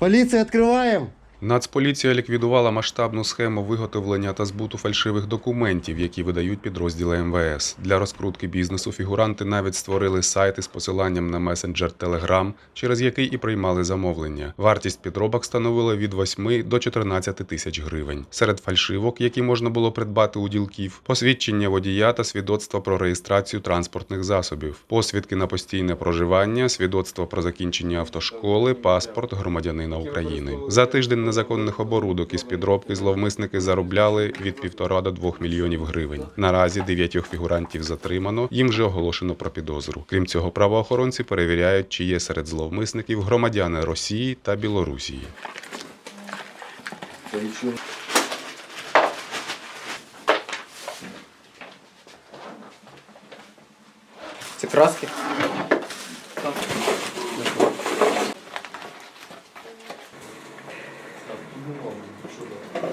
Поліція, відкриваємо! Нацполіція ліквідувала масштабну схему виготовлення та збуту фальшивих документів, які видають підрозділи МВС. Для розкрутки бізнесу фігуранти навіть створили сайти з посиланням на месенджер Telegram, через який і приймали замовлення. Вартість підробок становила від 8 до 14 тисяч гривень. Серед фальшивок, які можна було придбати у ділків, посвідчення водія та свідоцтва про реєстрацію транспортних засобів, посвідки на постійне проживання, свідоцтво про закінчення автошколи, паспорт громадянина України. За тиждень незаконних оборудок із підробки зловмисники заробляли від півтора до двох мільйонів гривень. Наразі дев'ятьох фігурантів затримано. Їм вже оголошено про підозру. Крім цього, правоохоронці перевіряють, чи є серед зловмисників громадяни Росії та Білорусії. Це краски? Так. Absolutely.